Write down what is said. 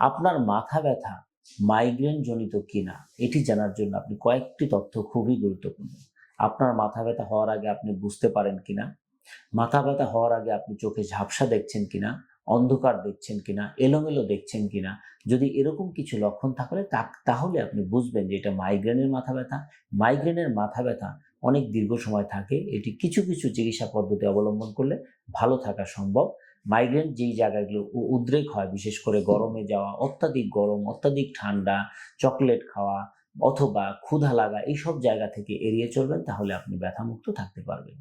আপনার মাথা ব্যথা মাইগ্রেন জনিত কিনা, এটি জানার জন্য আপনি কয়েকটি তথ্য খুবই গুরুত্বপূর্ণ। আপনার মাথা ব্যথা হওয়ার আগে আপনি বুঝতে পারেন কিনা, মাথা ব্যথা হওয়ার আগে আপনি চোখে ঝাপসা দেখছেন কিনা, অন্ধকার দেখছেন কিনা, এলোমেলো দেখছেন কিনা, যদি এরকম কিছু লক্ষণ থাকলে তাহলে আপনি বুঝবেন যে এটা মাইগ্রেনের মাথা ব্যথা। মাইগ্রেনের মাথা ব্যথা অনেক দীর্ঘ সময় থাকে, এটি কিছু কিছু চিকিৎসা পদ্ধতি অবলম্বন করলে ভালো থাকা সম্ভব। মাইগ্রেন যেই জায়গাগুলো উদ্রেক হয়, বিশেষ করে গরমে যাওয়া, অত্যাধিক গরম, অত্যাধিক ঠান্ডা, চকলেট খাওয়া অথবা ক্ষুধা লাগা, এইসব জায়গা থেকে এড়িয়ে চলবেন, তাহলে আপনি ব্যথামুক্ত থাকতে পারবেন।